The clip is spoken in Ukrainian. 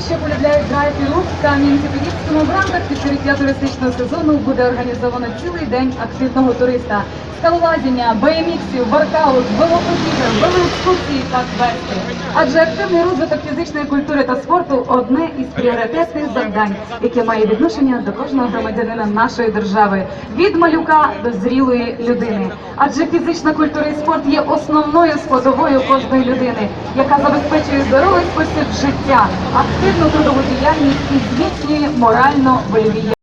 що полюбляють драйв і рух в Кам'янці-Подільському в рамках відкриття туристичного сезону буде організовано цілий день активного туриста. Скалолазіння, BMX, воркаут, велопробіги, велоекскурсії та квести. Адже активний розвиток фізичної культури та спорту одне із пріоритетних завдань, яке має відношення до кожного громадянина нашої держави від малюка до зрілої людини. Адже фізична культура і спорт є основною складовою кожної людини, яка забезпечує здоровий спосіб життя, активну трудову діяльність і зміцнює морально-вольові